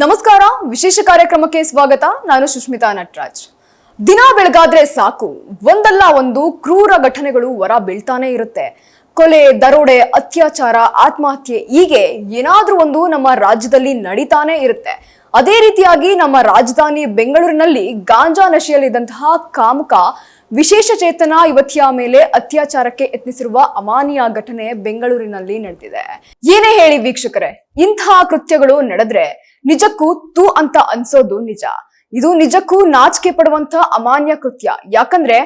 ನಮಸ್ಕಾರ. ವಿಶೇಷ ಕಾರ್ಯಕ್ರಮಕ್ಕೆ ಸ್ವಾಗತ. ನಾನು ಸುಷ್ಮಿತಾ ನಟರಾಜ್. ದಿನ ಬೆಳಗಾದ್ರೆ ಸಾಕು. ಒಂದಲ್ಲ ಒಂದು ಕ್ರೂರ ಘಟನೆಗಳು ಹೊರ ಬೀಳ್ತಾನೆ ಇರುತ್ತೆ. ಕೊಲೆ, ದರೋಡೆ, ಅತ್ಯಾಚಾರ, ಆತ್ಮಹತ್ಯೆ ಹೀಗೆ ಏನಾದ್ರೂ ಒಂದು ನಮ್ಮ ರಾಜ್ಯದಲ್ಲಿ ನಡೀತಾನೆ ಇರುತ್ತೆ. ಅದೇ ರೀತಿಯಾಗಿ ನಮ್ಮ ರಾಜಧಾನಿ ಬೆಂಗಳೂರಿನಲ್ಲಿ ಗಾಂಜಾ ನಶೆಯಲ್ಲಿದ್ದಂತಹ ಕಾಮುಕ ವಿಶೇಷ ಚೇತನ ಯುವತಿಯ ಮೇಲೆ ಅತ್ಯಾಚಾರಕ್ಕೆ ಯತ್ನಿಸಿರುವ ಅಮಾನಿಯ ಘಟನೆ ಬೆಂಗಳೂರಿನಲ್ಲಿ ನಡೆದಿದೆ. ಏನೇ ಹೇಳಿ ವೀಕ್ಷಕರೇ, ಇಂತಹ ಕೃತ್ಯಗಳು ನಡೆದ್ರೆ ನಿಜಕ್ಕೂ ತೂ ಅಂತ ಅನ್ಸೋದು ನಿಜ. ಇದು ನಿಜಕ್ಕೂ ನಾಚಿಕೆ ಪಡುವಂತ ಅಮಾನ್ಯ ಕೃತ್ಯ. ಯಾಕಂದ್ರೆ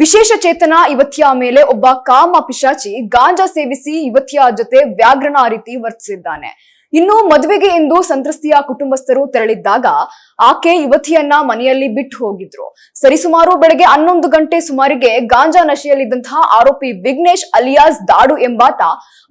ವಿಶೇಷ ಚೇತನ ಯುವತಿಯ ಮೇಲೆ ಒಬ್ಬ ಕಾಮ ಪಿಶಾಚಿ ಗಾಂಜಾ ಸೇವಿಸಿ ಯುವತಿಯ ಜೊತೆ ವ್ಯಾಘ್ರನ ರೀತಿ ವರ್ತಿಸಿದ್ದಾನೆ. ಇನ್ನು ಮದುವೆಗೆ ಎಂದು ಸಂತ್ರಸ್ತಿಯ ಕುಟುಂಬಸ್ಥರು ತೆರಳಿದ್ದಾಗ ಆಕೆ ಯುವತಿಯನ್ನ ಮನೆಯಲ್ಲಿ ಬಿಟ್ಟು ಹೋಗಿದ್ರು. ಸರಿಸುಮಾರು ಬೆಳಗ್ಗೆ ಹನ್ನೊಂದು ಗಂಟೆ ಸುಮಾರಿಗೆ ಗಾಂಜಾ ನಶೆಯಲ್ಲಿದ್ದಂತಹ ಆರೋಪಿ ವಿಘ್ನೇಶ್ ಅಲಿಯಾಸ್ ದಾಡು ಎಂಬಾತ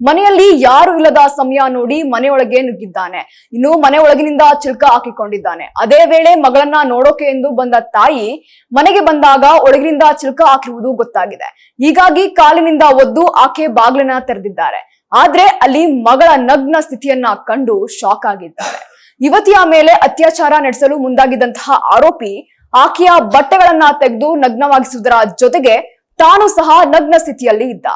ಮನೆಯಲ್ಲಿ ಯಾರು ಇಲ್ಲದ ಸಮಯ ನೋಡಿ ಮನೆಯೊಳಗೆ ನುಗ್ಗಿದ್ದಾನೆ. ಇನ್ನು ಮನೆ ಒಳಗಿನಿಂದ ಚಿಲ್ಕ ಹಾಕಿಕೊಂಡಿದ್ದಾನೆ. ಅದೇ ವೇಳೆ ಮಗಳನ್ನ ನೋಡೋಕೆ ಎಂದು ಬಂದ ತಾಯಿ ಮನೆಗೆ ಬಂದಾಗ ಒಳಗಿನಿಂದ ಚಿಲ್ಕ ಹಾಕಿರುವುದು ಗೊತ್ತಾಗಿದೆ. ಹೀಗಾಗಿ ಕಾಲಿನಿಂದ ಒದ್ದು ಆಕೆ ಬಾಗಿಲನ್ನ ತೆರೆದಿದ್ದಾರೆ. ಆದ್ರೆ ಅಲ್ಲಿ ಮಗಳ ನಗ್ನ ಸ್ಥಿತಿಯನ್ನ ಕಂಡು ಶಾಕ್ ಆಗಿದ್ದಾರೆ. ಯುವತಿಯ ಮೇಲೆ ಅತ್ಯಾಚಾರ ನಡೆಸಲು ಮುಂದಾಗಿದ್ದಂತಹ ಆರೋಪಿ ಆಕೆಯ ಬಟ್ಟೆಗಳನ್ನ ತೆಗೆದು ನಗ್ನವಾಗಿಸುವುದರ ಜೊತೆಗೆ ತಾನು ಸಹ ನಗ್ನ ಸ್ಥಿತಿಯಲ್ಲಿ ಇದ್ದ.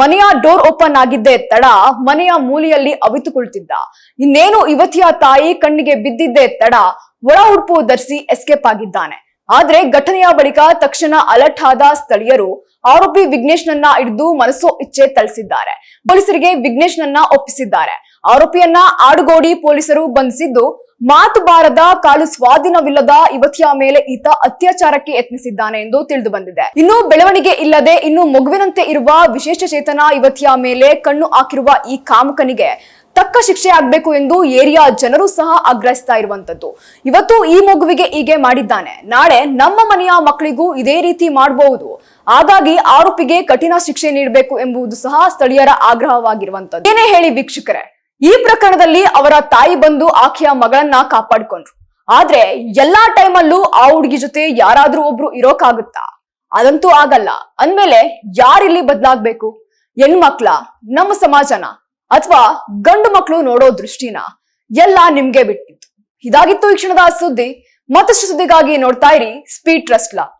ಮನೆಯ ಡೋರ್ ಓಪನ್ ಆಗಿದ್ದೇ ತಡ ಮನೆಯ ಮೂಲೆಯಲ್ಲಿ ಅವಿತುಕೊಳ್ತಿದ್ದ. ಇನ್ನೇನು ಯುವತಿಯ ತಾಯಿ ಕಣ್ಣಿಗೆ ಬಿದ್ದಿದ್ದೇ ತಡ ಒಳ ಉಡುಪು ಧರಿಸಿ ಎಸ್ಕೇಪ್ ಆಗಿದ್ದಾನೆ. ಆದ್ರೆ ಘಟನೆಯ ಬಳಿಕ ತಕ್ಷಣ ಅಲರ್ಟ್ ಆದ ಸ್ಥಳೀಯರು ಆರೋಪಿ ವಿಘ್ನೇಶ್ನನ್ನ ಹಿಡಿದು ಮನಸ್ಸೋ ಇಚ್ಛೆ ತಳಿಸಿದ್ದಾರೆ ಪೊಲೀಸರಿಗೆ ವಿಘ್ನೇಶ್ನನ್ನ ಒಪ್ಪಿಸಿದ್ದಾರೆ. ಆರೋಪಿಯನ್ನ ಆಡುಗೋಡಿ ಪೊಲೀಸರು ಬಂಧಿಸಿದ್ದು ಮಾತು ಬಾರದ ಕಾಲು ಸ್ವಾಧೀನವಿಲ್ಲದ ಯುವತಿಯ ಮೇಲೆ ಈತ ಅತ್ಯಾಚಾರಕ್ಕೆ ಯತ್ನಿಸಿದ್ದಾನೆ ಎಂದು ತಿಳಿದು ಬಂದಿದೆ. ಇನ್ನು ಬೆಳವಣಿಗೆ ಇಲ್ಲದೆ ಇನ್ನು ಮಗುವಿನಂತೆ ಇರುವ ವಿಶೇಷ ಚೇತನ ಯುವತಿಯ ಮೇಲೆ ಕಣ್ಣು ಹಾಕಿರುವ ಈ ಕಾಮುಕನಿಗೆ ತಕ್ಕ ಶಿಕ್ಷೆ ಆಗ್ಬೇಕು ಎಂದು ಏರಿಯಾ ಜನರು ಸಹ ಆಗ್ರಹಿಸ್ತಾ ಇರುವಂತದ್ದು. ಇವತ್ತು ಈ ಮಗುವಿಗೆ ಹೀಗೆ ಮಾಡಿದ್ದಾನೆ. ನಾಳೆ ನಮ್ಮ ಮನೆಯ ಮಕ್ಕಳಿಗೂ ಇದೇ ರೀತಿ ಮಾಡಬಹುದು. ಹಾಗಾಗಿ ಆರೋಪಿಗೆ ಕಠಿಣ ಶಿಕ್ಷೆ ನೀಡಬೇಕು ಎಂಬುದು ಸಹ ಸ್ಥಳೀಯರ ಆಗ್ರಹವಾಗಿರುವಂತದ್ದು. ಏನೇ ಹೇಳಿ ವೀಕ್ಷಕರೇ ಈ ಪ್ರಕರಣದಲ್ಲಿ ಅವರ ತಾಯಿ ಬಂದು ಆಕೆಯ ಮಗಳನ್ನ ಕಾಪಾಡ್ಕೊಂಡ್ರು. ಆದ್ರೆ ಎಲ್ಲಾ ಟೈಮಲ್ಲೂ ಆ ಹುಡುಗಿ ಜೊತೆ ಯಾರಾದ್ರೂ ಒಬ್ರು ಇರೋಕಾಗುತ್ತಾ? ಅದಂತೂ ಆಗಲ್ಲ. ಅಂದ್ಮೇಲೆ ಯಾರಿಲ್ಲಿ ಬದ್ಲಾಗ್ಬೇಕು? ಹೆಣ್ಮಕ್ಳ? ನಮ್ಮ ಸಮಾಜನ? ಅಥವಾ ಗಂಡು ಮಕ್ಕಳು ನೋಡೋ ದೃಷ್ಟಿನ? ಎಲ್ಲ ನಿಮ್ಗೆ ಬಿಟ್ಟಿತ್ತು. ಇದಾಗಿತ್ತು ಈ ಕ್ಷಣದ ಸುದ್ದಿ. ಮತ್ತಷ್ಟು ಸುದ್ದಿಗಾಗಿ ನೋಡ್ತಾ ಇರಿ ಸ್ಪೀಡ್ ಟ್ರಸ್ಟ್ ಲಾ.